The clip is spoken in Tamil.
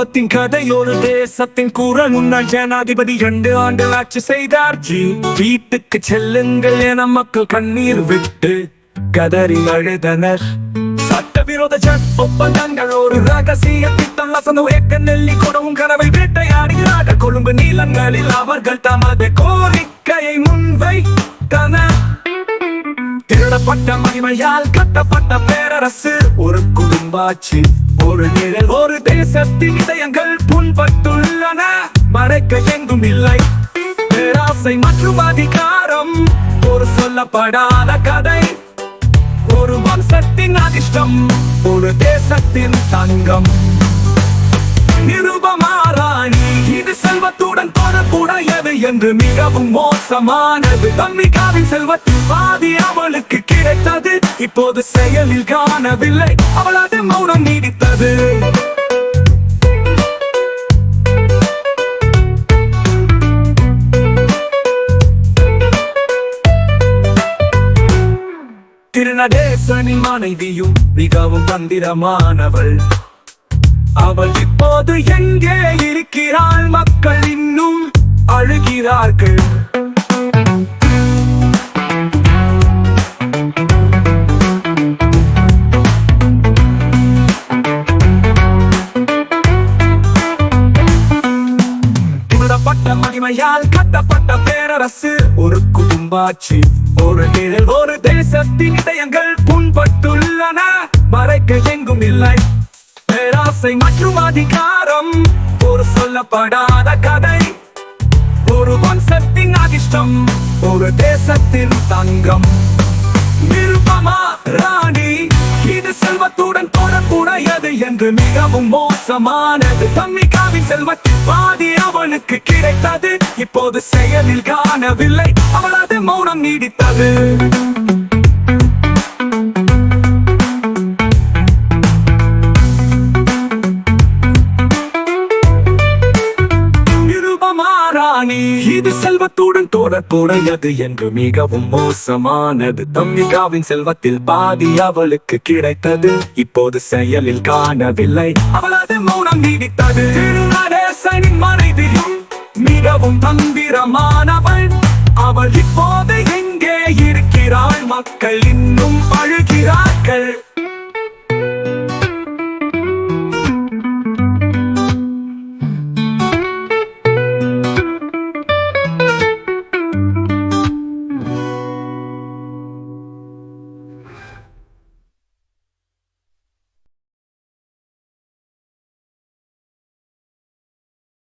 குடும்பத்தின் கதை ஒரு தேசத்தின் குரல். முன்னாள் ஜனாதிபதி இரண்டு ஆண்டு ஆட்சி செய்தார். ஜி வீட்டுக்கு செல்லுங்கள் என மக்கள் கண்ணீர் விட்டு கதறி அழுதனர். சட்டவிரோத ஜட் ஒப்பந்தங்கள் ஒரு ரகசிய திட்டம். வசந்த ஏக்க நெல்லி கொடவும் கனவை வேட்டையாடுகிறார்கள் கொழும்பு நீளங்களில் அவர்கள் தமது கோரிக்கையை முன்வைத்தனர் திருடப்பட்ட மகிமையால் கட்டப்பட்ட பேரரசு ஒரு குழு குடும்பாட்சி ஒரு நிழல் ஒரு தேசத்தின் இதயங்கள் புண்பட்டுள்ளன. மறைக்க எங்கும் இல்லை. பேராசை மற்றும் அதிகாரம். ஒரு சொல்லப்படாத கதை. ஒரு வம்சத்தின் அதிர்ஷ்டம். ஒரு தேசத்தின் தங்கம். நிருபமாராணி இது செல்வத்துடன் தொடர்புடையது என்று மிகவும் மோசமானது. தன்மிகாவின் செல்வத்தின் பாதி அவளுக்கு கிடைத்தது. இப்போது செயலில் காணவில்லை. அவளது மௌனம் நீடித்தது. திருநடேசனி மனைவியும் மிகவும் தந்திரமானவள். அவள் இப்போது எங்கே திருடப்பட்ட கட்டப்பட்ட பேரரசு ஒரு குடும்பாட்சி ஒரு நிழல் ஒரு தேசத்தின் இதயங்கள் புண்பட்டுள்ளன. மறைக்க எங்கும் இல்லை. பேராசை மற்றும் அதிகாரம் ஒரு சொல்லப்படாத கதை. ஒரு வம்சத்தின் அதிர்ஷ்டம் ஒரு தேசத்தின் தங்கம். நிருபமா ராணி? தொடர்புடையது மிகவும் மோசமானது. தன்மிகாவின் செல்வத்தில் பாதி அவளுக்கு கிடைத்தது. இப்போது செயலில் காணவில்லை. அவளது மௌனம் நீடித்தது. ராணி இது செல்வத்துடன் தொடர்புடையது என்று மிகவும் மோசமானது. தம்பிகாவின் செல்வத்தில் பாதி அவளுக்கு கிடைத்தது. இப்போது செயலில் காணவில்லை. அவளது மௌனம் நீடித்தது. மனைவியும் மிகவும் தந்திரமானவள். அவள் இப்போது எங்கே இருக்கிறாள்? மக்கள் இன்னும் அழுகிறார்கள்